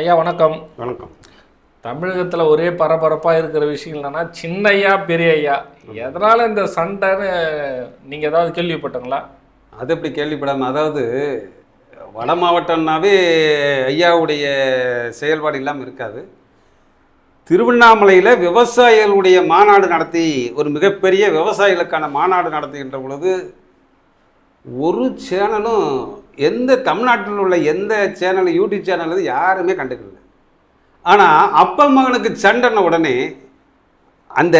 ஐயா வணக்கம். வணக்கம். தமிழகத்தில் ஒரே பரபரப்பாக இருக்கிற விஷயம் என்னன்னா சின்ன ஐயா பெரிய ஐயா எதனால இந்த சண்டைன்னு நீங்கள் ஏதாவது கேள்விப்பட்டீங்களா? அது எப்படி கேள்விப்படாமல் அதாவது வட மாவட்டம்னாவே ஐயாவுடைய செயல்பாடு இல்லாமல் இருக்காது. திருவண்ணாமலையில் விவசாயிகளுடைய மாநாடு நடத்தி ஒரு மிகப்பெரிய விவசாயிகளுக்கான மாநாடு நடத்துகின்ற பொழுது ஒரு சேனலும் எந்த தமிழ்நாட்டில் உள்ள எந்த சேனல் யூடியூப் சேனல் யாருமே கண்டுக்கல. ஆனால் அப்பா மகனுக்கு சண்டைன உடனே அந்த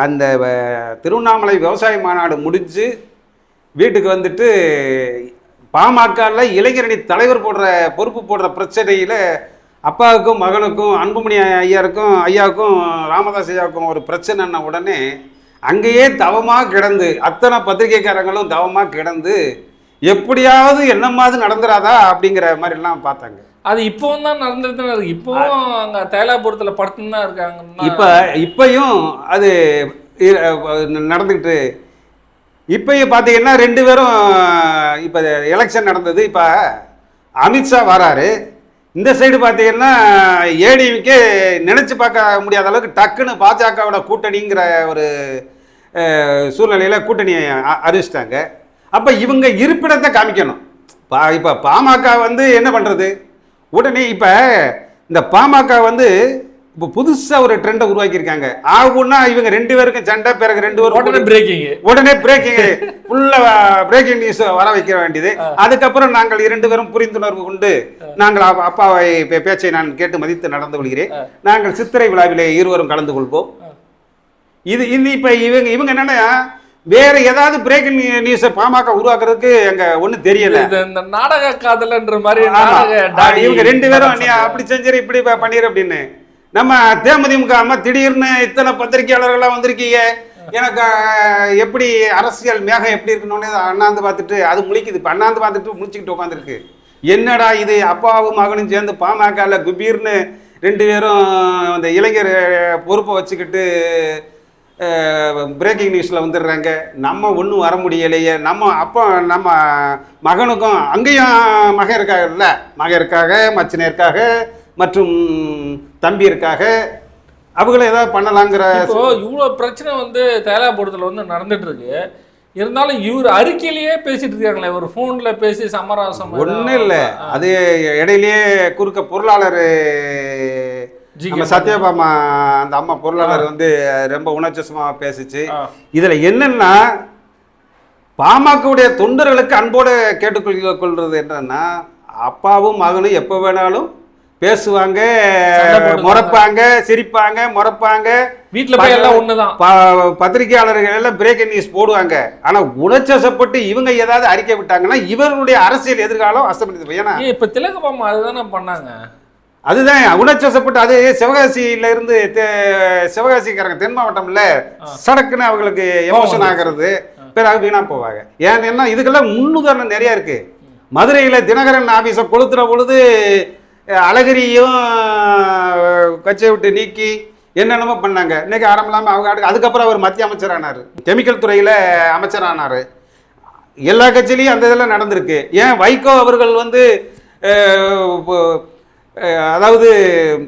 அந்த வ- திருவண்ணாமலை விவசாய மாநாடு முடிஞ்சு வீட்டுக்கு வந்துட்டு பாமகவில் இளைஞரணி தலைவர் போடுற பொறுப்பு போடுற பிரச்சனையில் அப்பாவுக்கும் மகனுக்கும் அன்புமணி ஐயாருக்கும் ஐயாவுக்கும் ராமதாஸ் ஐயாவுக்கும் ஒரு பிரச்சனைன உடனே அங்கேயே தவமாக கிடந்து அத்தனை பத்திரிகைக்காரங்களும் தவமாக கிடந்து எப்படியாவது என்னமாவது நடந்துராதா அப்படிங்கிற மாதிரிலாம் பார்த்தாங்க. அது இப்போவும் தான் நடந்துட்டு தான் இருக்கு. இப்போவும் அங்கே தைலாபுரத்தில் படுத்துன்னு தான் இருக்காங்கன்னா இப்போ இப்பயும் அது நடந்துக்கிட்டு இப்பயும் பார்த்தீங்கன்னா ரெண்டு பேரும் இப்போ எலெக்ஷன் நடந்தது. இப்போ அமித்ஷா வராரு. இந்த சைடு பார்த்தீங்கன்னா ஏடிஎம்கே நினச்சி பார்க்க முடியாத அளவுக்கு டக்குன்னு பாஜகவோட கூட்டணிங்கிற ஒரு சூழ்நிலையில் கூட்டணி அ- அறிவிச்சிட்டாங்க. அப்போ இவங்க இருப்பிடத்தை காமிக்கணும். பா இப்போ பாமக வந்து என்ன பண்ணுறது உடனே இப்போ இந்த பாமக வந்து இப்போ புதுசாக ஒரு ட்ரெண்டை உருவாக்கியிருக்காங்க. ஆகுன்னா இவங்க ரெண்டு பேருக்கும் சண்டை பிறகு ரெண்டு பேரும் உடனே பிரேக்கிங் உடனே பிரேக்கிங் ஃபுல்லா பிரேக்கிங் நியூஸ் வர வைக்க வேண்டியது. அதுக்கப்புறம் நாங்கள் இரண்டு பேரும் புரிந்துணர்வு கொண்டு நாங்கள் அப்பா- அப்பாவை பேச்சை நான் கேட்டு மதித்து நடந்து கொள்கிறேன். நாங்கள் சித்திரை விழாவிலே இருவரும் கலந்து கொள்வோம். இது இது இப்ப இவங்க இவங்க என்னன்னா வேற ஏதாவது பிரேக்கிங் நியூஸை பாமக உருவாக்குறதுக்கு எங்க ஒண்ணும் தெரியல. இந்த நாடக காதலன்ற மாதிரி இவங்க ரெண்டு பேரும் நீ அப்படி செஞ்சிரு இப்படி பண்ணிரு அப்படின்னு. நம்ம தேமுதிமுக அம்மா திடீர்னு இத்தனை பத்திரிகையாளர்கள்லாம் வந்திருக்கீங்க. எனக்கு எப்படி அரசியல் மேகம் எப்படி இருக்கணும்னு அண்ணாந்து பார்த்துட்டு அது முழிக்குது. இப்போ அண்ணாந்து பார்த்துட்டு முழிச்சுக்கிட்டு உட்காந்துருக்கு என்னடா இது? அப்பாவும் மகனும் சேர்ந்து பாமகல குபீர்னு ரெண்டு பேரும் அந்த இளைஞர் பொறுப்பை வச்சுக்கிட்டு பிரேக்கிங் நியூஸில் வந்துடுறாங்க. நம்ம ஒன்றும் வர முடியலையே. நம்ம அப்போ நம்ம மகனுக்கும் அங்கேயும் மகன் இருக்காங்கல்ல மகன் இருக்காக மச்சினை இருக்காக மற்றும் தம்பி இருக்காக அவங்கள ஏதாவது பண்ணலாங்கிற இவ்வளோ பிரச்சனை வந்து தைலாபுரத்தில் வந்து நடந்துட்டு இருக்கு இருந்தாலும் இவர் அறிக்கையிலேயே பேசிட்டு இருக்காங்களே. ஒரு ஃபோன்ல பேசி சமரசம் ஒன்றும் இல்லை. அது இடையிலேயே குறுக்க பொருளாளர் நம்ம. சத்யபாமா அந்த அம்மா பொருளாளர் வந்து ரொம்ப உணர்ச்சசமா பேசிச்சு. இதுல என்னன்னா பாமகவுடைய தொண்டர்களுக்கு அன்போடு கேட்டுக்கொள் கொள்றது என்னன்னா அப்பாவும் மகனும் எப்போ வேணாலும் பேசுவாங்க. முறைப்பாங்க சிரிப்பாங்க முறைப்பாங்க வீட்ல போய் எல்லாம் ஒண்ணுதான் ப- பத்திரிகையாளர்கள் எல்லாம் பிரேக்கிங் நியூஸ் போடுவாங்க ஆனா உணர்ச்சசப்பட்டு இவங்க ஏதாவது அறிக்கை விட்டாங்கன்னா இவர்களுடைய அரசியல் எதிர்காலம் அஸ்தமித்து. ஏன்னா ஏன் இப்ப திலகபாமா அதுதானே பண்ணாங்க அதுதான் உணர்ச்சசப்பட்டு அது சிவகாசியில இருந்து சிவகாசிக்காரங்க தென் மாவட்டம்ல சடக்குன்னு அவங்களுக்கு எமோஷன் ஆகிறது. பிறகு வீணா போவாங்க. ஏன்னா இதுக்கெல்லாம் முன்னுதாரணம் நிறைய இருக்கு. மதுரையில தினகரன் ஆபீஸை கொளுத்துற பொழுது அழகிரியும் கட்சியை விட்டு நீக்கி என்னென்னமோ பண்ணாங்க. இன்னைக்கு ஆரம்பலாம அவங்க அதுக்கப்புறம் அவர் மத்திய அமைச்சர் ஆனார் கெமிக்கல் துறையில அமைச்சர் ஆனார் எல்லா கட்சியிலையும் அந்த இதெல்லாம் நடந்திருக்கு. ஏன் வைகோ அவர்கள் வந்து அதாவது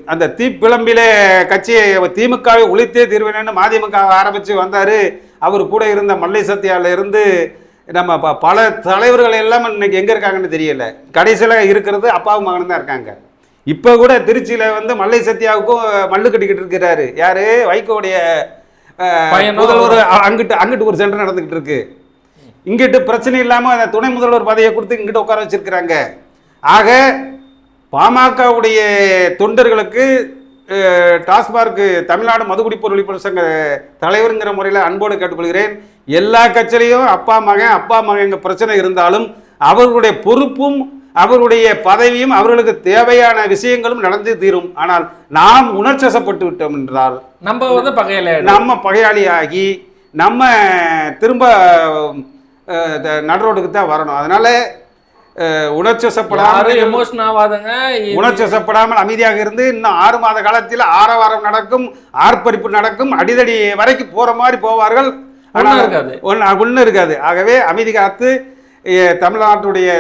அந்த தீப்பிழம்பிலே கட்சியை திமுகவை ஒழித்தே தீர்வேன்னு மதிமுக ஆரம்பித்து வந்தார். அவர் கூட இருந்த மல்லை சத்யால இருந்து நம்ம ப- பல தலைவர்கள் எல்லாம் இன்னைக்கு எங்கே இருக்காங்கன்னு தெரியல. கடைசியில் இருக்கிறது அப்பாவும் மகனும் தான் இருக்காங்க. இப்போ கூட திருச்சியில் வந்து மல்லை சத்யாவுக்கும் மல்லு கட்டிக்கிட்டு இருக்கிறாரு. யாரு? வைகோடைய முதல்வர் அங்கிட்டு அங்கிட்டு ஒரு சென்டர் நடந்துக்கிட்டு இருக்கு. இங்கிட்டு பிரச்சனை இல்லாமல் அந்த துணை முதல்வர் பதவியை கொடுத்து இங்கிட்டு உட்கார வச்சிருக்கிறாங்க. ஆக பாமகவுடைய தொண்டர்களுக்கு அஹ், டாஸ்மார்க் தமிழ்நாடு மதுகுடிப்போர் ஒழிப்பு சங்க தலைவருங்கிற முறையில் அன்போடு கேட்டுக்கொள்கிறேன். எல்லா கட்சியிலையும் அப்பா மகன் அப்பா மகன் பிரச்சனை இருந்தாலும் அவர்களுடைய பொறுப்பும் அவருடைய பதவியும் அவர்களுக்கு தேவையான விஷயங்களும் நடந்து தீரும். ஆனால் நாம் உணர்ச்சசப்பட்டு விட்டோம் என்றால் நம்ம வந்து பகையில நம்ம பகையாளியாகி நம்ம திரும்ப நடுரோடுக்கு தான் வரணும். அதனால உணர்ச்சிவசப்படாமல் எமோஷன் ஆகாதங்க உணர்ச்சிவசப்படாமல் அமைதியாக இருந்து இன்னும் ஆறு மாத காலத்தில் ஆரவாரம் நடக்கும் ஆர்ப்பரிப்பு நடக்கும் அடிதடி வரைக்கும் போற மாதிரி போவார்கள். ஒண்ணும் இருக்காது. ஒன்று இருக்காது. ஆகவே அமைதி காத்து தமிழ்நாட்டுடைய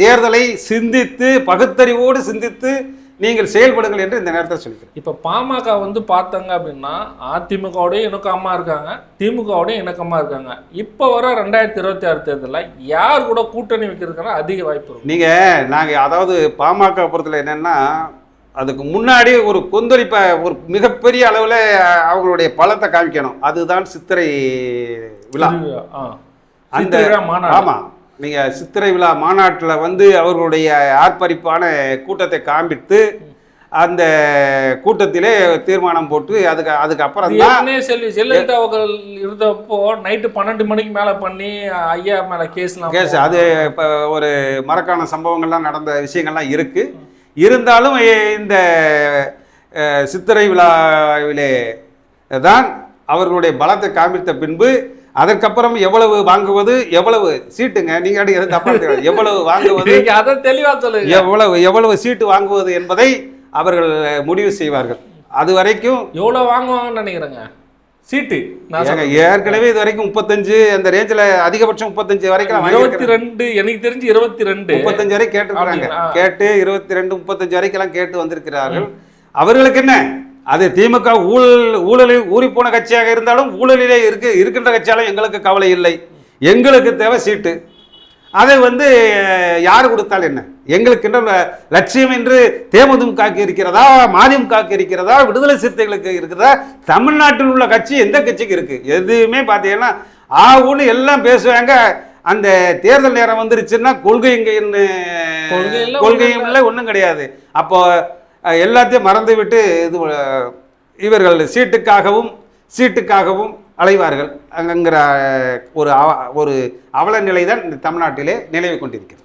தேர்தலை சிந்தித்து பகுத்தறிவோடு சிந்தித்து நீங்கள் செயல்படுங்கள் என்று இந்த நேரத்தில் சொல்லிக்கிறேன். இப்போ பாமக வந்து பார்த்தாங்க அப்படின்னா அதிமுகவோடய இணக்கமாக இருக்காங்க திமுகவோடய இணக்கமாக இருக்காங்க. இப்போ வர ரெண்டாயிரத்தி இருபத்தி ஆறு தேர்தலில் யார் கூட கூட்டணி வைக்கிறதுக்கான அதிக வாய்ப்பு இருக்கும்? நீங்க நாங்க அதாவது பாமக பொறுத்தல என்னன்னா அதுக்கு முன்னாடி ஒரு கொந்தளிப்பை ஒரு மிகப்பெரிய அளவில் அவங்களுடைய பலத்தை காமிக்கணும். அதுதான் சித்திரை விழா. அந்த சித்திரை விழா மாநாடு. ஆமா நீங்க சித்திரை விழா மாநாட்டில் வந்து அவர்களுடைய ஆர்ப்பரிப்பான கூட்டத்தை காண்பித்து அந்த கூட்டத்திலே தீர்மானம் போட்டு அதுக்கு அதுக்கப்புறம் தான் செல்வி ஜெயலலிதா அவர்கள் இருந்தப்போ நைட்டு பன்னெண்டு மணிக்கு மேல பண்ணி ஐயா மேல கேஸ்லாம் கேஸ் அது இப்போ ஒரு மறக்கான சம்பவங்கள்லாம் நடந்த விஷயங்கள்லாம் இருக்கு இருந்தாலும் இந்த சித்திரை விழாவிலே தான் அவர்களுடைய பலத்தை காண்பித்த பின்பு அதற்கப்புறம் எவ்வளவு வாங்குவது? எவ்வளவு? சீட்டுங்க. நீங்க எதுவும் தப்பா. எவ்வளவு வாங்குவது? அதை தெளிவா சொல்லுங்க. எவ்வளவு எவ்வளவு சீட்டு வாங்குவது என்பதை அவர்கள் முடிவு செய்வார்கள். அது வரைக்கும் எவ்வளவு வாங்குவாங்கன்னு நினைக்கிறேங்க. சீட்டு. ஏற்கனவே இது வரைக்கும் முப்பத்தஞ்சு அந்த ரேஞ்சில் அதிகபட்சம் முப்பத்தஞ்சு வரைக்கும் இருபத்தி. ரெண்டு எனக்கு தெரிஞ்சு இருபத்தி ரெண்டு முப்பத்தஞ்சு வரை கேட்டிருக்கிறாங்க. அப்படிங்களா? கேட்டு இருபத்தி ரெண்டு முப்பத்தஞ்சு வரைக்கெல்லாம் கேட்டு வந்திருக்கிறார்கள். அவர்களுக்கு என்ன? அது திமுக ஊழல் ஊழலில் ஊறி போன கட்சியாக இருந்தாலும் ஊழலிலே இருக்கு இருக்கின்ற கட்சியாலும் எங்களுக்கு கவலை இல்லை. எங்களுக்கு தேவை சீட்டு. அதை வந்து யார் கொடுத்தால் என்ன? எங்களுக்கு என்ற ல- லட்சியம் என்று தேமுதிமுகக்கு இருக்கிறதா மதிமுகக்கு இருக்கிறதா விடுதலை சிறுத்தைகளுக்கு இருக்கிறதா? தமிழ்நாட்டில் உள்ள கட்சி எந்த கட்சிக்கு இருக்கு? எதுவுமே பார்த்தீங்கன்னா ஆகுன்னு எல்லாம் பேசுவாங்க. அந்த தேர்தல் நேரம் வந்துருச்சுன்னா கொள்கை இல்ல, கொள்கையும் இல்லை ஒன்றும் கிடையாது. அப்போ அஹ், எல்லாத்தையும் மறந்துவிட்டு இது இவர்கள் சீட்டுக்காகவும் சீட்டுக்காகவும் அலைவார்கள். அங்கிற ஒரு அவ- ஒரு அவல நிலை தான் இந்த தமிழ்நாட்டிலே நிலவி கொண்டிருக்கிறது.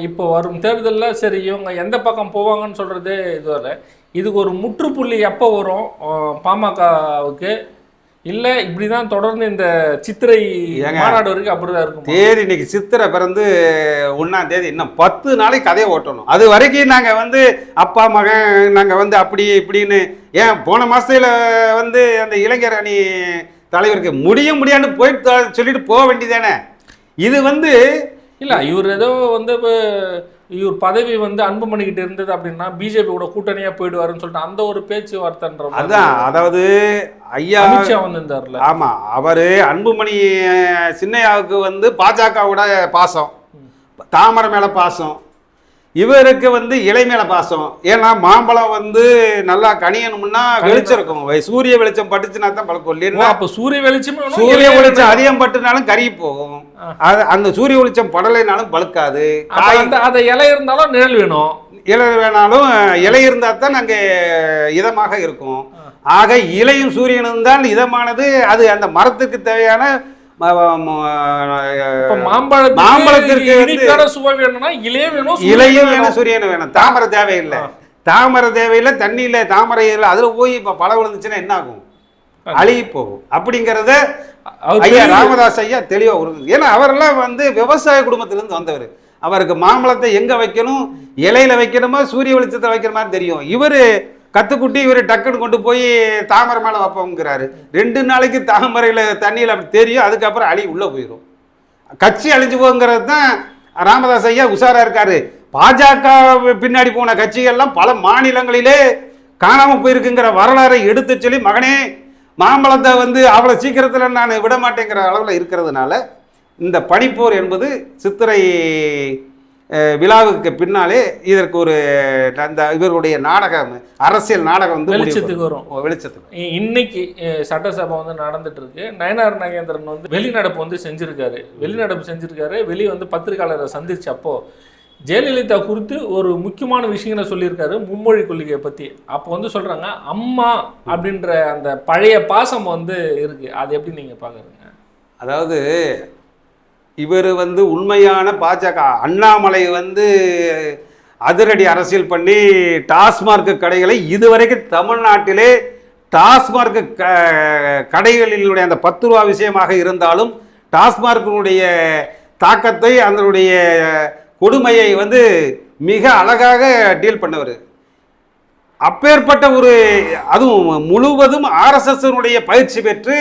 இப்போ வரும் தேர்தலில் சரி இவங்க எந்த பக்கம் போவாங்கன்னு சொல்கிறது இதுவரை இதுக்கு ஒரு முற்றுப்புள்ளி எப்போ வரும்? பாமகவுக்கு இல்லை இப்படி தான் தொடர்ந்து இந்த சித்திரை? மாநாடு வரைக்கும் அப்படிதான் இருக்கும் தேதி இன்னைக்கு சித்திரை பிறந்து ஒன்றாம் தேதி இன்னும் பத்து நாளைக்கு கதையை ஓட்டணும் அது வரைக்கும் நாங்கள் வந்து அப்பா மகன் நாங்கள் வந்து அப்படி இப்படின்னு ஏன் போன மாசத்துல வந்து அந்த இளைஞர் அணி தலைவருக்கு முடிய முடியான்னு போயிட்டு சொல்லிட்டு போக வேண்டியதானே இது வந்து இல்லை இவர் ஏதோ வந்து இப்போ இவர் பதவி வந்து அன்புமணிக்கிட்ட இருந்தது அப்படின்னா பிஜேபி கூட கூட்டணியா போயிடுவாருன்னு சொல்லிட்டு அந்த ஒரு பேச்சுவார்த்தைன்ற அதான் அதாவது ஐயா அமித்ஷா வந்திருந்தார்ல. ஆமா அவரு அன்புமணி சின்னையாவுக்கு வந்து பாஜகவோட பாசம். தாமரை மேல பாசம். இவருக்கு வந்து இலை மேல பாசம். ஏன்னா மாம்பழம் வந்து நல்லா கனியணும்னா வெளிச்சம் இருக்கும் சூரிய வெளிச்சம் பட்டுச்சுன்னா தான் பழக்கம். ஓ, இல்லைன்னா அப்ப சூரிய வெளிச்சமே சூரிய வெளிச்சம். அதிகம் பட்டுனாலும் கருகி போகும். அந்த சூரிய வெளிச்சம் படலைனாலும் பழுக்காது. அந்த இலை இருந்தாலும் நிழல் வேணும். இலை வேணாலும் இலை இருந்தால் தான் அங்கே இதமாக இருக்கும். ஆக இலையும் சூரியனும் தான் இதமானது. அது அந்த மரத்துக்கு தேவையான மாம்பழத்திற்கு இனிக்கான சுவை வேணும்னா இலையே வேணும் இலையும் வேணும். சூரியனும் வேணும். தாமரை தேவையில்லை. தாமரை தேவையில்லை தண்ணியில் தாமரை இல்லை அதில் போய் இப்போ பழம் விழுந்துச்சுன்னா என்ன ஆகும் அழுகி போகும். அப்படிங்கிறத ஐயா ராமதாஸ் ஐயா தெளிவாக உருது ஏன்னா அவரெல்லாம் வந்து விவசாய குடும்பத்திலேருந்து வந்தவர். அவருக்கு மாம்பழத்தை எங்க வைக்கணும்? இலையில வைக்கணுமா? சூரிய வெளிச்சத்தை வைக்கிற மாதிரி தெரியும். இவர் கத்துக்குட்டி இவர் டக்குன்னு கொண்டு போய் தாமரை மேலே வைப்போங்கிறாரு ரெண்டு நாளைக்கு தாமரையில் தண்ணியில் அப்படி தெரியும் அதுக்கப்புறம் அழி உள்ளே போயிடும் கட்சி அழிஞ்சு போங்கிறது தான் ராமதாஸ் ஐயா உஷாராக இருக்காரு. பாஜக பின்னாடி போன கட்சிகள்லாம் பல மாநிலங்களிலே காணாமல் போயிருக்குங்கிற வரலாறை எடுத்து சொல்லி மகனே மாம்பழத்தை வந்து அவ்வளோ சீக்கிரத்தில் நான் விட மாட்டேங்கிற அளவில் இருக்கிறதுனால இந்த பனிப்போர் என்பது சித்திரை விழாவுக்கு பின்னாலே இதற்கு ஒரு அந்த இவருடைய நாடகம் அரசியல் நாடகம் வந்து வெளிச்சத்துக்கு. வரும். வெளிச்சத்துக்கு. இன்னைக்கு சட்டசபை வந்து நடந்துட்டு இருக்கு. நயனார் நாகேந்திரன் வந்து வெளிநடப்பு வந்து செஞ்சிருக்காரு. வெளிநடப்பு செஞ்சிருக்காரு. வெளியே வந்து பத்திரிகையாளரை சந்திச்ச அப்போ ஜெயலலிதா குறித்து ஒரு முக்கியமான விஷயங்களை சொல்லியிருக்காரு மும்மொழி கொள்கையை பத்தி. அப்போ வந்து சொல்றாங்க அம்மா அப்படின்ற அந்த பழைய பாசம் வந்து இருக்கு. அது எப்படி நீங்க பாக்குறீங்க? அதாவது இவர் வந்து உண்மையான பாஜக அண்ணாமலை வந்து அதிரடி அரசியல் பண்ணி டாஸ்மார்க் கடைகளை இதுவரைக்கும் தமிழ்நாட்டிலே டாஸ்மார்க் க கடைகளினுடைய அந்த பத்து ரூபா விஷயமாக இருந்தாலும் டாஸ்மார்க்கினுடைய தாக்கத்தை அதனுடைய கொடுமையை வந்து மிக அழகாக டீல் பண்ணவர். அப்பேற்பட்ட ஒரு அதுவும் முழுவதும் ஆர்எஸ்எஸ்னுடைய பயிற்சி பெற்று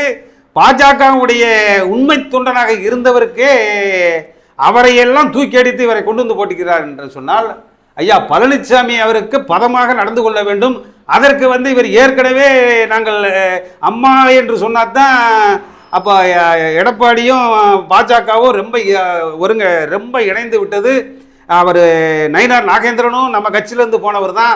பாஜகவுடைய உண்மை தொண்டனாக இருந்தவருக்கே அவரையெல்லாம் தூக்கி அடித்து இவரை கொண்டு வந்து போட்டுக்கிறார் என்று சொன்னால் ஐயா பழனிசாமி அவருக்கு பதமாக நடந்து கொள்ள வேண்டும். அதற்கு வந்து இவர் ஏற்கனவே நாங்கள் அம்மா என்று சொன்னாதான் அப்போ எடப்பாடியும் பாஜகவும் ரொம்ப ஒருங்க ரொம்ப இணைந்து விட்டது. அவர் நயினார் நாகேந்திரனும் நம்ம கட்சியிலேருந்து போனவர் தான்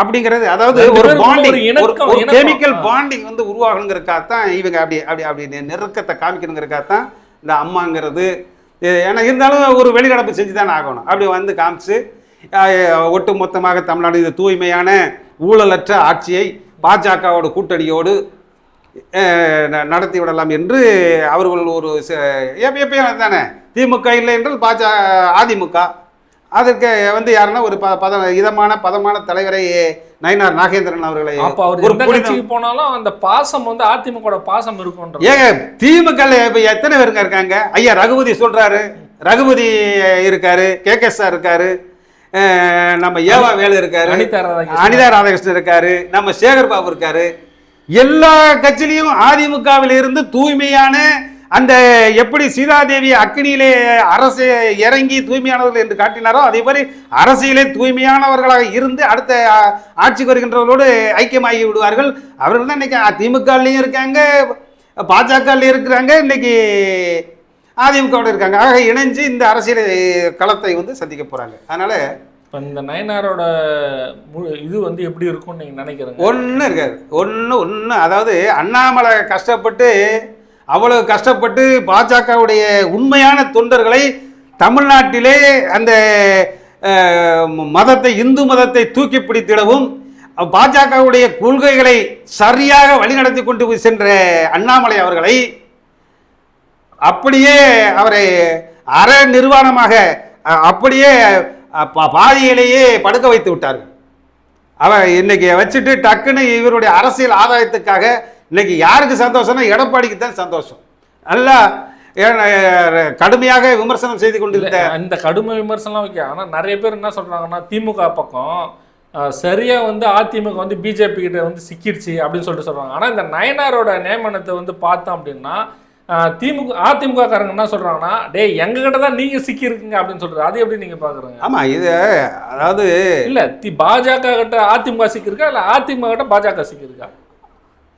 அப்படிங்கிறது. அதாவது ஒரு பாண்டிங் ஒரு. கெமிக்கல். பாண்டிங் வந்து உருவாகணுங்கிறக்காகத்தான் இவங்க அப்படி அப்படி அப்படி நெருக்கத்தை காமிக்கணுங்கிறக்காகத்தான் இந்த அம்மாங்கிறது. ஏன்னா இருந்தாலும் ஒரு வெளிநடப்பு செஞ்சு தானே ஆகணும். அப்படி வந்து காமிச்சு ஒட்டு மொத்தமாக தமிழ்நாடு இது தூய்மையான ஊழலற்ற ஆட்சியை பாஜகவோட கூட்டணியோடு நடத்தி விடலாம் என்று அவர்கள் ஒரு எப்பயும் தானே. திமுக இல்லை என்றால் பாஜ அதிமுக. அதற்கு வந்து யாருன்னா ஒரு ப பத இதமான பதமான தலைவரை நயினார் நாகேந்திரன் அவர்களை அப்ப அவர் போனாலும் அந்த பாசம் வந்து அதிமுக பாசம் இருக்கும்ன்ற ஏங்க திமுக எத்தனை பேருங்க இருக்காங்க? ஐயா ரகுபதி சொல்றாரு. ரகுபதி இருக்காரு கே கே சார் இருக்காரு நம்ம ஏவா வேலு இருக்காரு அனிதா ராதாகிருஷ்ணன். அனிதா ராதாகிருஷ்ணன் இருக்காரு நம்ம சேகர் பாபு இருக்காரு. எல்லா கட்சியிலையும் அதிமுகவில் இருந்து தூய்மையான அந்த எப்படி சீதாதேவி அக்னியிலே அரசு இறங்கி தூய்மையானவர்கள் என்று காட்டினாரோ அதே மாதிரி அரசியலே தூய்மையானவர்களாக இருந்து அடுத்த ஆட்சிக்கு வருகின்றவர்களோடு ஐக்கியமாகி விடுவார்கள். அவர்கள் தான் இன்னைக்கு திமுகலையும் இருக்காங்க பாஜகலையும் இருக்கிறாங்க இன்னைக்கு அதிமுகவோட இருக்காங்க. ஆக இணைஞ்சு இந்த அரசியல் களத்தை வந்து சந்திக்க போறாங்க. அதனால இப்ப இந்த நயனாரோட மு- இது வந்து எப்படி இருக்கும்னு நீங்க நினைக்கிறீங்க? ஒன்றும் இருக்காது. ஒன்று ஒன்று அதாவது அண்ணாமலை கஷ்டப்பட்டு அவ்வளவு கஷ்டப்பட்டு பாஜகவுடைய உண்மையான தொண்டர்களை தமிழ்நாட்டிலே அந்த மதத்தை இந்து மதத்தை தூக்கி பிடித்திடவும் பாஜகவுடைய கொள்கைகளை சரியாக வழிநடத்தி கொண்டு சென்ற அண்ணாமலை அவர்களை அப்படியே அவரை அற நிர்வாணமாக அப்படியே பாதியிலேயே படுக்க வைத்து விட்டார்கள். அவன் இன்னைக்கு வச்சுட்டு டக்குன்னு இவருடைய அரசியல் ஆதாயத்துக்காக இன்னைக்கு யாருக்கு சந்தோஷம்னா எடப்பாடிக்கு தான் சந்தோஷம். நல்லா கடுமையாக விமர்சனம் செய்து கொண்டிருந்த இந்த கடுமை விமர்சனம் ஓகே ஆனா நிறைய பேர் என்ன சொல்றாங்கன்னா திமுக பக்கம் அஹ், சரியா வந்து அதிமுக வந்து பிஜேபி கிட்ட வந்து சிக்கிடுச்சு அப்படின்னு சொல்லிட்டு சொல்றாங்க. ஆனா இந்த நயனாரோட நியமனத்தை வந்து பார்த்தோம் அப்படின்னா திமுக அதிமுக காரங்க என்ன சொல்றாங்கன்னா டேய் எங்க கிட்ட தான் நீங்க சிக்கி இருக்கீங்க அப்படின்னு சொல்றது அது எப்படி நீங்க பாக்குறீங்க? ஆமா இது அதாவது இல்ல தி பாஜக கிட்ட அதிமுக சிக்கிருக்கா இல்ல அதிமுக கிட்ட பாஜக சிக்கிருக்கா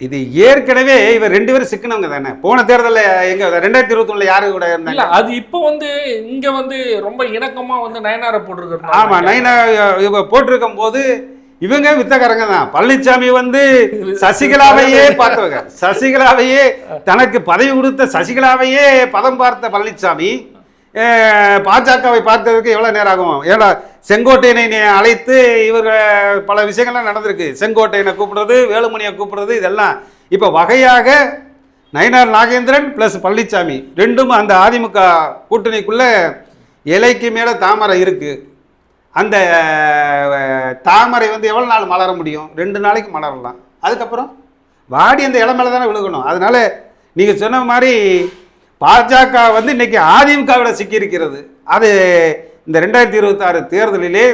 இது ஏற்கனவே இவர் ரெண்டு பேரும் சிக்கினவங்க தானே? போன தேர்தலில் எங்க ரெண்டாயிரத்தி இருபத்தி ஒண்ணுல யாரு கூட இல்ல இருந்தாங்க அது இப்போ வந்து இங்க வந்து ரொம்ப இணக்கமா வந்து நயனாரை போட்டிருக்கிறது ஆமா நைனா இவ போட்டிருக்கும் போது இவங்க வித்தக்காரங்க தான். பழனிசாமி வந்து சசிகலாவையே பார்த்தவங்க. சசிகலாவையே தனக்கு பதவி கொடுத்த சசிகலாவையே பதம் பார்த்த பழனிசாமி பாஜகவை பார்த்ததுக்கு எவ்வளோ நேரம் ஆகும்? ஏன்னா செங்கோட்டையனை அழைத்து இவர் பல விஷயங்கள்லாம் நடந்திருக்கு. செங்கோட்டையனை கூப்பிடுறது வேலுமணியை கூப்பிடுறது இதெல்லாம். இப்போ வகையாக நயினார் நாகேந்திரன் ப்ளஸ் பழனிசாமி ரெண்டும் அந்த அதிமுக கூட்டணிக்குள்ளே இலைக்கு மேலே தாமரை இருக்குது அந்த தாமரை வந்து எவ்வளோ நாள் மலர முடியும்? ரெண்டு நாளைக்கு மலரலாம். அதுக்கப்புறம் வாடி அந்த இலை மேலே தானே விழுகணும். அதனால் நீங்கள் சொன்ன மாதிரி பாஜக வந்து இன்னைக்கு அதிமுகவிட சிக்கியிருக்கிறது. அது இந்த ரெண்டாயிரத்தி இருபத்தாறு தேர்தலிலே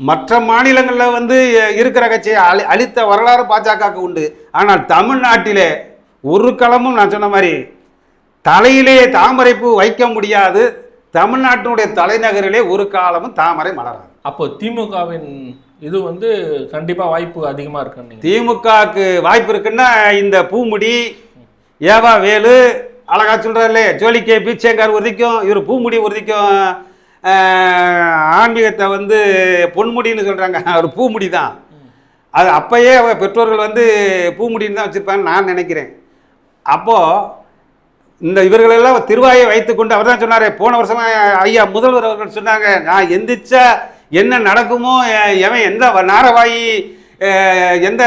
மற்ற மாநிலங்களில் வந்து இருக்கிற கட்சியை அழி அழித்த வரலாறு பாஜகவுக்கு உண்டு. ஆனால் தமிழ்நாட்டிலே ஒரு களமும் நான் சொன்ன மாதிரி தலையிலே தாமரைப்பூ வைக்க முடியாது. தமிழ்நாட்டினுடைய தலைநகரிலே ஒரு காலமும் தாமரை மலராது. அப்போ திமுகவின் இது வந்து கண்டிப்பா வாய்ப்பு அதிகமா இருக்குன்னு நீங்க திமுகவுக்கு வாய்ப்பு இருக்குன்னா இந்த பூமுடி ஏவா வேலு அழகா சொல்கிறாரு ஜோலிக்கே பீச்சேங்கார் உறுதிக்கும் இவர் பூமுடி உறுதிக்கும் ஆன்மீகத்தை வந்து பொன்முடின்னு சொல்கிறாங்க அவர் பூமுடி தான் அது அப்போயே அவ பெற்றோர்கள் வந்து பூமுடின்னு தான் வச்சுருப்பாங்கன்னு நான் நினைக்கிறேன். அப்போது இந்த இவர்களெல்லாம் திருவாயை வைத்துக்கொண்டு அவர் தான் சொன்னார் போன வருஷமா ஐயா முதல்வர் அவர்கள் சொன்னாங்க நான் எந்திரிச்சா என்ன நடக்குமோ எவன் எந்த நாரவாயி எந்த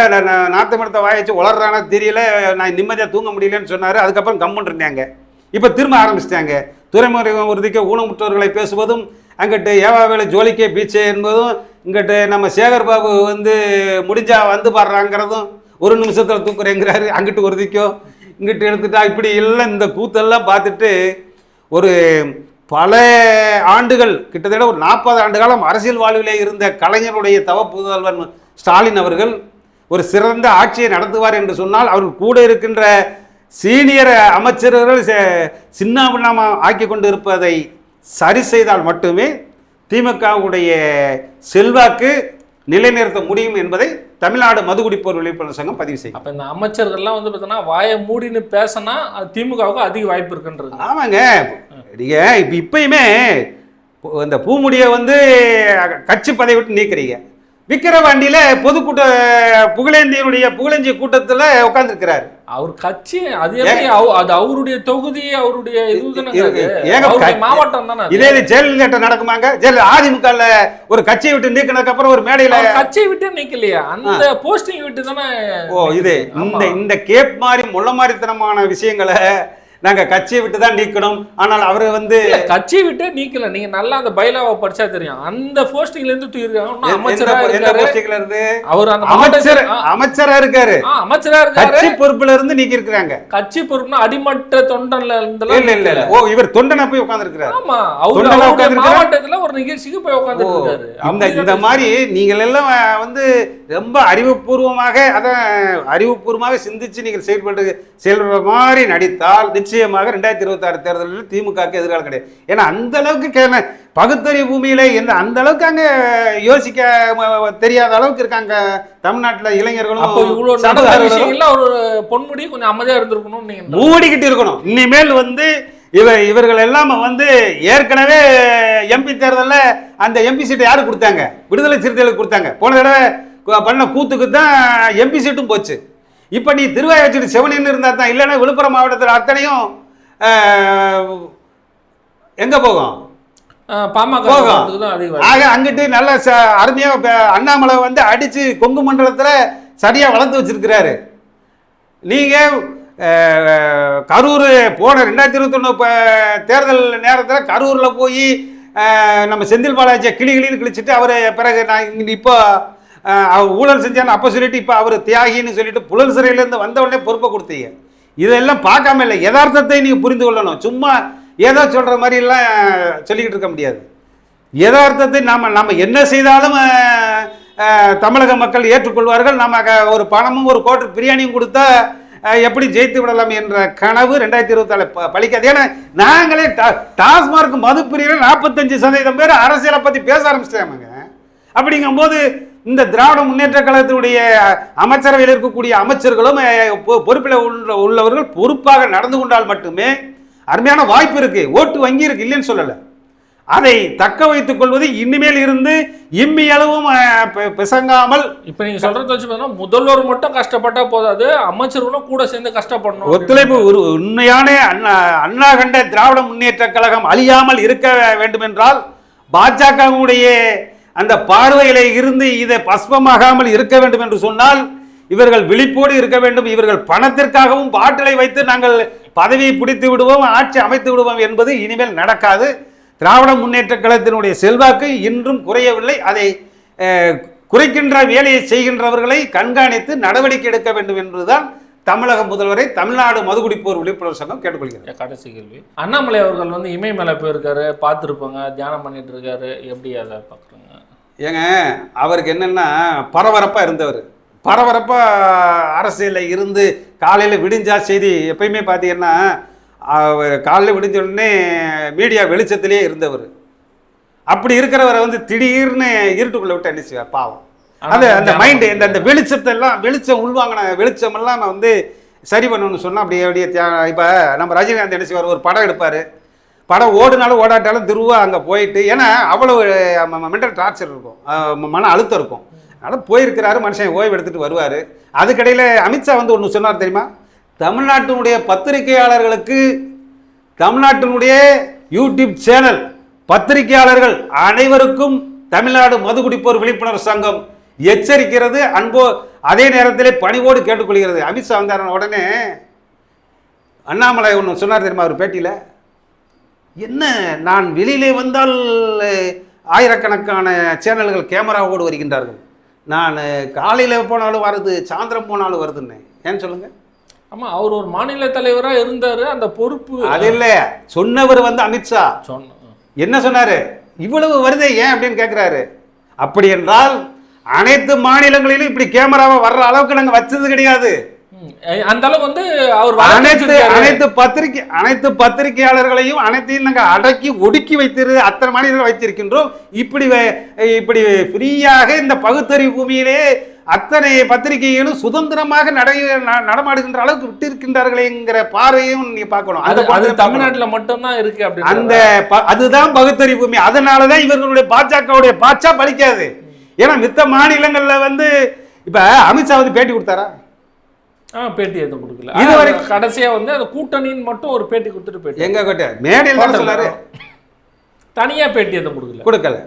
நாற்று மரத்தை வாய வளர்றானா தெரியல நான் நிம்மதியாக தூங்க முடியலன்னு சொன்னார். அதுக்கப்புறம் கம்முன்னு இருந்தாங்க. இப்போ திரும்ப ஆரம்பிச்சிட்டாங்க. துறைமுறை உறுதிக்க ஊனமுற்றோர்களை பேசுவதும் அங்கிட்டு ஏவாவேலு ஜோலிக்கே பீச்சு என்பதும் இங்கிட்டு நம்ம சேகர் பாபு வந்து முடிஞ்சா வந்து பாடுறாங்கிறதும் ஒரு நிமிஷத்தில் தூக்குறேங்கிறாரு. அங்கிட்டு உறுதிக்கோ இங்கிட்டு எடுத்துட்டா இப்படி இல்லை இந்த கூத்தெல்லாம் பார்த்துட்டு ஒரு பல ஆண்டுகள் கிட்டத்தட்ட ஒரு நாற்பது ஆண்டு காலம் அரசியல் வாழ்விலே இருந்த கலைஞருடைய தவ புதல்வன் ஸ்டாலின் அவர்கள் ஒரு சிறந்த ஆட்சியை நடத்துவார் என்று சொன்னால் அவர் கூட இருக்கின்ற சீனியர் அமைச்சர்கள் சின்ன பின்னமாக ஆக்கி கொண்டு இருப்பதை சரி செய்தால் மட்டுமே திமுகவுடைய செல்வாக்கு நிலைநிறுத்த முடியும் என்பதை தமிழ்நாடு மதுகுடிப்போர் விழிப்புணர்வு சங்கம் பதிவு செய்யும். அப்ப இந்த அமைச்சர்கள்லாம் வந்து பார்த்தோன்னா வாயை மூடின்னு பேசினா திமுகவுக்கு அதிக வாய்ப்பு இருக்குன்றது. ஆமாங்க. நீங்க இப்ப இப்பயுமே இந்த பூமுடியை வந்து கட்சி பதவி விட்டு நீக்கிறீங்க. விக்கிரவாண்டியில பொதுக்கூட்ட புகழேந்தியனுடைய புகழேந்தி கூட்டத்துல உட்கார்ந்துருக்கிறாரு. அவர் கட்சி அது அது அவருடைய தொகுதி அவருடைய கட்சி- மாவட்டம் தானே. இதே இது ஜெயலலிதா நடக்குமாங்க? ஜெயல அதிமுகல ஒரு கட்சியை விட்டு நீக்கினதுக்கு அப்புறம் ஒரு மேடையில கட்சியை விட்டு நிக்கலையா. அந்த போஸ்டிங் விட்டு தானே ஓ இது. இந்த இந்த கேப் மாதிரி முள்ள மாதிரித்தனமான விஷயங்களை நாங்க கட்சியை விட்டு தான் நீக்கணும். ஆனால் அவரு வந்து கட்சியை விட்டே நீக்கல. நீங்க நல்லா அந்த பைலாவை படிச்சா தெரியும். அந்த போஸ்டிங்ல இருந்து இருக்காரு. இருந்து? அவர் அந்த அமைச்சர் அமைச்சரா இருக்காரு. அமைச்சரா இருக்காரு. கட்சி பொறுப்புல இருந்து நீக்கி இருக்கிறாங்க கட்சி பொறுப்புனா அடிமட்ட தொண்டன்ல இல்ல இல்ல இல்ல. ஓ இவர் தொண்டனா போய் உட்கார்ந்து ஆமா. அவரு? மாவட்டத்துல ஒரு நிகழ்ச்சிக்கு போய் உட்கார்ந்துட்டு இருக்காரு. இந்த இந்த மாதிரி நீங்கள் எல்லாம் வந்து ரொம்ப அறிவுபூர்வமாக அதான் அறிவுபூர்வமாக சிந்திச்சு நீங்கள் செயல்பட்டு செயல்படுற மாதிரி நடித்தால் நிச்சயமாக ரெண்டாயிரத்தி இருபத்தாறு தேர்தலில் திமுகவுக்கு எதிர்காலம் கிடையாது. ஏன்னா அந்த அளவுக்கு கே- பகுத்தறிவு பூமியில எந்த அந்த அளவுக்கு அங்க யோசிக்க தெரியாத அளவுக்கு இருக்காங்க தமிழ்நாட்டுல இளைஞர்களும் ஒரு பொன்முடி கொஞ்சம் அமைதியா இருந்திருக்கணும் நீங்க மூடிக்கிட்டு இருக்கணும். இனிமேல் வந்து இவ இவர்கள் எல்லாம் வந்து ஏற்கனவே எம்பி தேர்தல்ல அந்த எம்பி சீட்டை யாருக்கு கொடுத்தாங்க? விடுதலை சிறுத்தைகளுக்கு கொடுத்தாங்க. போன தடவை பண்ண கூத்துக்கு தான் எம்பி சீட்டும் போச்சு. இப்போ நீ திருவாய் வச்சுட்டு செவனின்னு இருந்தா தான் இல்லைன்னா விழுப்புரம் மாவட்டத்தில் அத்தனையும் எங்கே போகும் பாமக. ஆக அங்கிட்டு நல்ல ச அருமையாக அண்ணாமலை வந்து அடித்து கொங்கு மண்டலத்தில் சரியாக வளர்த்து வச்சிருக்கிறாரு நீங்கள் கரூர் போன ரெண்டாயிரத்தி இருபத்தொன்று தேர்தல் நேரத்தில் கரூரில் போய் நம்ம செந்தில் பாலாஜியை கிளி கிளின்னு கிழிச்சிட்டு அவர் பிறகு நான் இங்க இப்போ ஊழல் செஞ்சான்னு அப்போ சொல்லிட்டு இப்போ அவர் தியாகின்னு சொல்லிட்டு புழல் சிறையிலேருந்து வந்த உடனே பொறுப்பை கொடுத்தீங்க. இதெல்லாம் பார்க்காம இல்லை. யதார்த்தத்தை நீங்கள் புரிந்து கொள்ளணும். சும்மா ஏதோ சொல்கிற மாதிரிலாம் சொல்லிக்கிட்டு இருக்க முடியாது. யதார்த்தத்தை நாம் நம்ம என்ன செய்தாலும் தமிழக மக்கள் ஏற்றுக்கொள்வார்கள். நம்ம ஒரு பணமும் ஒரு கோட்டர் பிரியாணியும் கொடுத்தா எப்படி ஜெயித்து விடலாம் என்ற கனவு ரெண்டாயிரத்தி இருபத்தாலு பழிக்காது. ஏன்னா நாங்களே டா- டாஸ்மார்க் மது பிரிவில் நாற்பத்தஞ்சு சதவீதம் பேர் அரசியலை பற்றி பேச ஆரம்பிச்சிட்டாங்க. அப்படிங்கும்போது இந்த திராவிட முன்னேற்ற கழகத்தினுடைய அமைச்சரவையில் இருக்கக்கூடிய அமைச்சர்களும் பொறுப்பில் உள்ள உள்ளவர்கள் பொறுப்பாக நடந்து கொண்டால் மட்டுமே அருமையான வாய்ப்பு இருக்கு. ஓட்டு வங்கி இருக்கு இல்லைன்னு சொல்லலை. அதை தக்க வைத்துக் கொள்வது இனிமேல் இருந்து இம்மி அளவும் அஹ், பெ- பிசங்காமல் இப்ப நீங்க சொல்றத வச்சு முதல்வர் மட்டும் கஷ்டப்பட்டா போதாது அமைச்சர்களும் கூட சேர்ந்து கஷ்டப்படணும் ஒத்துழைப்பு ஒரு உண்மையான அண்ணா அண்ணா கண்ட திராவிட முன்னேற்ற கழகம் அழியாமல் இருக்க வேண்டுமென்றால் பாஜகவுடைய அந்த பார்வையில் இருந்து இதை பஸ்பமாகாமல் இருக்க வேண்டும் என்று சொன்னால் இவர்கள் விழிப்போடு இருக்க வேண்டும். இவர்கள் பணத்திற்காகவும் பாட்டிலை வைத்து நாங்கள் பதவியை பிடித்து விடுவோம் ஆட்சி அமைத்து விடுவோம் என்பது இனிமேல் நடக்காது. திராவிட முன்னேற்ற கழகத்தினுடைய செல்வாக்கு இன்றும் குறையவில்லை. அதை குறைக்கின்ற வேலையை செய்கின்றவர்களை கண்காணித்து நடவடிக்கை எடுக்க வேண்டும் என்பதுதான் தமிழக முதல்வரை தமிழ்நாடு மதுகுடிப்போர் விழிப்புணர்வு சங்கம் கேட்டுக்கொள்கிறது. கடைசி கேள்வி. அண்ணாமலை அவர்கள் வந்து இமயமலை போயிருக்காரு பார்த்துருப்பாங்க தியானம் பண்ணிட்டு இருக்காரு. எப்படி அதை பார்க்குறாங்க? ஏங்க அவருக்கு என்னன்னா பரபரப்பா இருந்தவர். பரபரப்பா அரசியலில் இருந்து காலையில் விடிஞ்சா செய்தி எப்பயுமே பார்த்தீங்கன்னா அவர் காலையில் விடிஞ்ச உடனே மீடியா வெளிச்சத்திலே இருந்தவர். அப்படி இருக்கிறவரை வந்து திடீர்னு இருட்டுக்குள்ள விட்டு என்ன செய்வார்? பாவம். அந்த அந்த மைண்டு இந்த அந்த வெளிச்சத்தை எல்லாம் வெளிச்சம் உள்வாங்கின வெளிச்சம் எல்லாம் நான் வந்து சரி பண்ணணும்னு சொன்னால் அப்படியே அப்படியே இப்போ நம்ம ரஜினிகாந்த் என்ன செய்வார்? ஒரு படம் எடுப்பார். படம் ஓடுனாலும் ஓடாட்டாலும் திருவா அங்கே போயிட்டு ஏன்னா அவ்வளோ மென்டல் டார்ச்சர் இருக்கும். மன அழுத்தம் இருக்கும். அதனால் போயிருக்கிறாரு மனுஷன் ஓய்வு எடுத்துட்டு வருவார். அதுக்கடையில் அமித்ஷா வந்து ஒன்று சொன்னார் தெரியுமா? தமிழ்நாட்டினுடைய பத்திரிகையாளர்களுக்கு தமிழ்நாட்டினுடைய யூடியூப் சேனல் பத்திரிகையாளர்கள் அனைவருக்கும் தமிழ்நாடு மதுகுடிப்போர் விழிப்புணர்வு சங்கம் எச்சரிக்கிறது அன்போ அதே நேரத்தில் பணிவோடு கேட்டுக்கொள்கிறது. அமித்ஷா வந்தார் உடனே அண்ணாமலை ஒன்று சொன்னார் தெரியுமா அவர் பேட்டியில்? என்ன? நான் வெளியிலே வந்தால் ஆயிரக்கணக்கான சேனல்கள் கேமராவோடு வருகின்றார்கள். நான் காலையில் போனாலும் வருது சாயந்தரம் போனாலும் வருதுன்னு. ஏன்னு சொல்லுங்க? ஆமா அவர் ஒரு மாநில தலைவரா இருந்தாரு அந்த பொறுப்பு அது இல்லை. சொன்னவர் வந்து அமித்ஷா சொன்ன என்ன சொன்னாரு? இவ்வளவு வருதே ஏன் அப்படின்னு கேட்குறாரு அப்படி என்றால் அனைத்து மாநிலங்களிலும் இப்படி கேமராவை வர்ற அளவுக்கு நாங்கள் வச்சது கிடையாது. அந்த அளவுக்கு வந்து அவர் அனைத்து அனைத்து பத்திரிகை அனைத்து பத்திரிகையாளர்களையும் அனைத்தையும் நாங்கள் அடக்கி ஒடுக்கி வைத்திரு அத்தனை மனிதர்கள் வைத்திருக்கின்றோம். இப்படி இப்படி ஃப்ரீயாக இந்த பகுத்தறிவு பூமியிலே அத்தனை பத்திரிகைகளும் சுதந்திரமாக நடை நடமாடுகின்ற அளவுக்கு விட்டிருக்கின்றார்களேங்கிற பார்வையும் நீங்க பார்க்கணும். அது அது. தமிழ்நாட்டுல மட்டும்தான் இருக்கு அப்படி அந்த அதுதான் பகுத்தறிவு பூமி. அதனால தான் இவர்களுடைய பாஜகவுடைய பாச்சா பலிக்காது. ஏன்னா மித்த மாநிலங்கள்ல வந்து இப்ப அமித்ஷா வந்து பேட்டி கொடுத்தாரா? பேட்டி எதுவும் கொடுக்கல. இது வரைக்கும் கடைசியா வந்து அந்த கூட்டணின்னு மட்டும் ஒரு பேட்டி கொடுத்துட்டு போயிட்டு எங்க கிட்ட? மேடையில் சொல்லாரு தனியா பேட்டி எதுவும் கொடுக்கல. கொடுக்கல.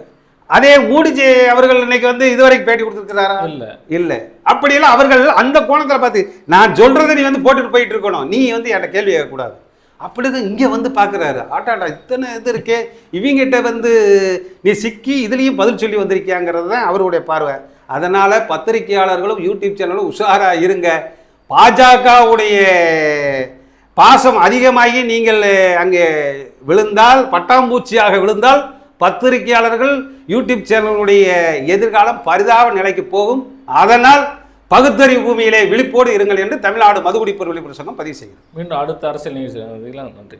அதே மூடிஜி அவர்கள் இன்னைக்கு வந்து இதுவரைக்கும் பேட்டி கொடுத்துருக்கிறாரா? இல்ல. இல்ல. அப்படியெல்லாம் அவர்கள் அந்த கோணத்துல பார்த்து நான் சொல்றதை நீ வந்து போட்டுட்டு போயிட்டு இருக்கணும். நீ வந்து என்கிட்ட கேள்வி கேட்கக்கூடாது. அப்படிதான் இங்க வந்து பாக்குறாரு ஆட்டாடா இத்தனை இது இருக்கே. இவங்கிட்ட வந்து நீ சிக்கி இதுலயும் பதில் சொல்லி வந்திருக்கியாங்கிறது தான் அவருடைய பார்வை. அதனால பத்திரிகையாளர்களும் யூடியூப் சேனலும் உஷாரா இருங்க. பாஜகவுடைய பாசம் அதிகமாகி நீங்கள் அங்கே விழுந்தால் பட்டாம்பூச்சியாக விழுந்தால் பத்திரிகையாளர்கள் யூடியூப் சேனலுடைய எதிர்காலம் பரிதாப நிலைக்கு போகும். அதனால் பகுத்தறிவு பூமியிலே விழிப்போடு இருங்கள் என்று தமிழ்நாடு மதுகுடிப்பொருள் விழிப்புணர்வு சங்கம் பதிவு செய்கிறது. மீண்டும் அடுத்த அரசியல் நிகழ்ச்சி நன்றி.